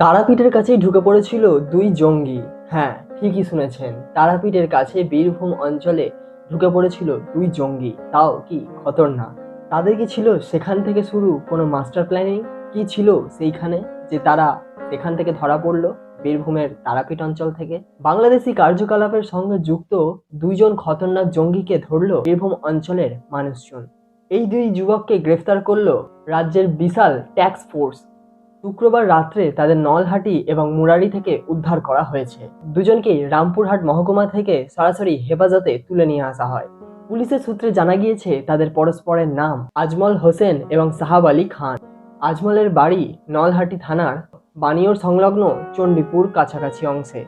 তারাপীঠের কাছেই ঢুকে পড়েছিল দুই জঙ্গি। হ্যাঁ ঠিকই শুনেছেন, তারাপীঠের কাছে বীরভূম অঞ্চলে ঢুকে পড়েছিল দুই জঙ্গি। তাও কি খতরনাক? তাদের কি ছিল সেখান থেকে শুরু কোনো মাস্টার প্ল্যানিং? কি ছিল সেইখানে যে তারা সেখান থেকে ধরা পড়ল বীরভূমের তারাপীঠ অঞ্চল থেকে? বাংলাদেশি কার্যকলাপের সঙ্গে যুক্ত দুইজন খতরনাক জঙ্গিকে ধরলো বীরভূম অঞ্চলের মানুষজন। এই দুই যুবককে গ্রেফতার করল রাজ্যের বিশাল ট্যাক্স ফোর্স শুক্রবার রাত্রে তাদের নলহাটি এবং মুরারি থেকে উদ্ধার করা হয়েছে। দুজনকেই রামপুরহাট মহকুমা থেকে সরাসরি হেফাজতে তুলে নিয়ে আসা হয়। পুলিশের সূত্রে জানা গিয়েছে, তাদের পরস্পরের নাম আজমল হোসেন এবং সাহাব আলী খান। আজমলের বাড়ি নলহাটি থানার বানিয়র সংলগ্ন চণ্ডীপুর কাছাকাছি অংশে।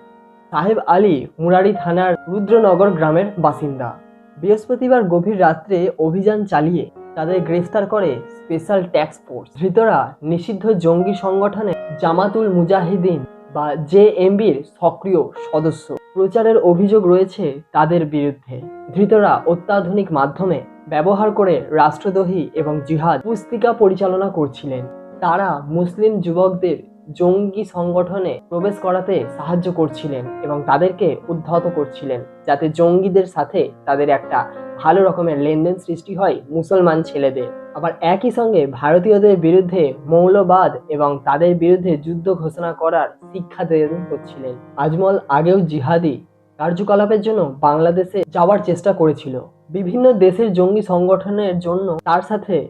সাহেব আলী মুরারি থানার রুদ্রনগর গ্রামের বাসিন্দা। বৃহস্পতিবার গভীর রাত্রে অভিযান চালিয়ে তাদের গ্রেফতার করে স্পেশাল ট্যাক্স ফোর্স। ধৃতরা নিষিদ্ধ জঙ্গি সংগঠনে জামাতুল মুজাহিদিন বা জেএমবির সক্রিয় সদস্য। প্রচারের অভিযোগ রয়েছে তাদের বিরুদ্ধে। ধৃতরা অত্যাধুনিক মাধ্যমে ব্যবহার করে রাষ্ট্রদ্রোহী এবং জিহাদ, পুস্তিকা পরিচালনা করছিলেন। তারা মুসলিম যুবকদের জঙ্গি সংগঠনে প্রবেশ করাতে সাহায্য করছিলেন এবং তাদেরকে উদ্ধত করছিলেন, যাতে জঙ্গিদের সাথে তাদের একটা ভালো রকমের লেনদেন সৃষ্টি হয় মুসলমান ছেলেদের। আবার একই সঙ্গে ভারতীয়দের বিরুদ্ধে মৌলবাদ এবং তাদের বিরুদ্ধে যুদ্ধ ঘোষণা করার শিক্ষা প্রদান করছিলেন আজমল আগেও জিহাদি কার্যকলাপের জন্য বাংলাদেশে যাওয়ার চেষ্টা করেছিল। বিভিন্ন দেশের জঙ্গি সংগঠনের জন্য তার সাথে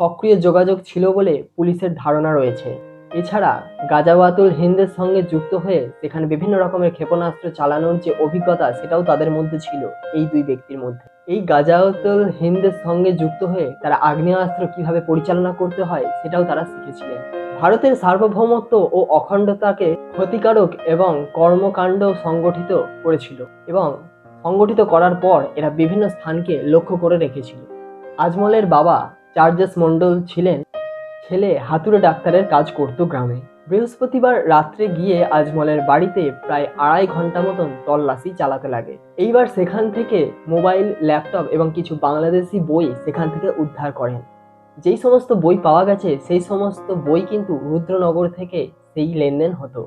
সক্রিয় যোগাযোগ ছিল বলে পুলিশের ধারণা রয়েছে। এছাড়া গাজাওয়াতুল হিন্দের সঙ্গে যুক্ত হয়ে সেখানে বিভিন্ন রকমের ক্ষেপণাস্ত্র চালানোর যে অভিজ্ঞতা, সেটাও তাদের মধ্যে ছিল, এই দুই ব্যক্তির মধ্যে। এই গাজাওয়াতুল হিন্দের সঙ্গে যুক্ত হয়ে তারা আগ্নেয়াস্ত্র কীভাবে পরিচালনা করতে হয়, সেটাও তারা শিখেছিলেন। ভারতের সার্বভৌমত্ব ও অখণ্ডতাকে ক্ষতিকারক এবং কর্মকাণ্ড সংগঠিত করেছিল এবং সংগঠিত করার পর এরা বিভিন্ন স্থানকে লক্ষ্য করে রেখেছিল। আজমলের বাবা চার্জেস মণ্ডল ছিলেন ছেলে হাতুড়ে ডাক্তারের কাজ করত গ্রামে। বৃহস্পতিবার রাত্রে গিয়ে আজমলের বাড়িতে প্রায় আড়াই ঘণ্টা মতন তল্লাশি চালাতে লাগে। এইবার সেখান থেকে মোবাইল, ল্যাপটপ এবং কিছু বাংলাদেশি বই সেখান থেকে উদ্ধার করেন। যেই সমস্ত বই পাওয়া গেছে, সেই সমস্ত বই কিন্তু রুদ্রনগর থেকে সেই লেনদেন হতো।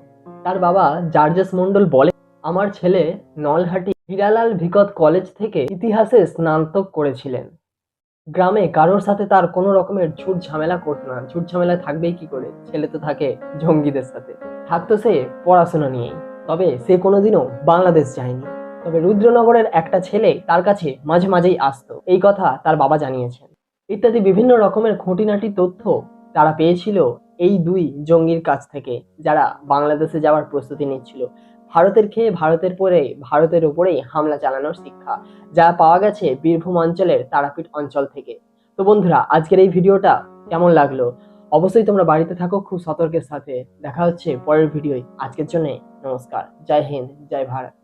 তার বাবা জার্জেস মণ্ডল বলে, আমার ছেলে নলহাটি হিরালাল ভিকত কলেজ থেকে ইতিহাসে স্নাতক করেছিলেন। গ্রামে কারোর সাথে তার কোনো রকমের ঝুট ঝামেলা করতো না। ঝুট ঝামেলা থাকবেই কি করে? ছেলে তো থাকে জঙ্গিদের সাথে। থাকতো সে পড়াশোনা নিয়েই। তবে সে কোনোদিনও বাংলাদেশ যায়নি। তবে রুদ্রনগরের একটা ছেলে তার কাছে মাঝে মাঝেই আসতো। এই কথা তার বাবা জানিয়েছেন। ইত্যাদি বিভিন্ন রকমের খুঁটিনাটি তথ্য তারা পেয়েছিল এই দুই জঙ্গির কাছ থেকে, যারা বাংলাদেশে যাওয়ার প্রস্তুতি নিচ্ছিল। ভারতের খেয়ে ভারতের পরে, ভারতের উপরেই হামলা চালানোর শিক্ষা যা পাওয়া গেছে বীরভূম অঞ্চলের তারাপীঠ অঞ্চল থেকে। তো বন্ধুরা, আজকের এই ভিডিওটা কেমন লাগল? অবশ্যই তোমরা বাড়িতে থাকো, খুব সতর্কের সাথে। দেখা হচ্ছে পরের ভিডিওয়। আজকের জন্য নমস্কার। জয় হিন্দ, জয় ভারত।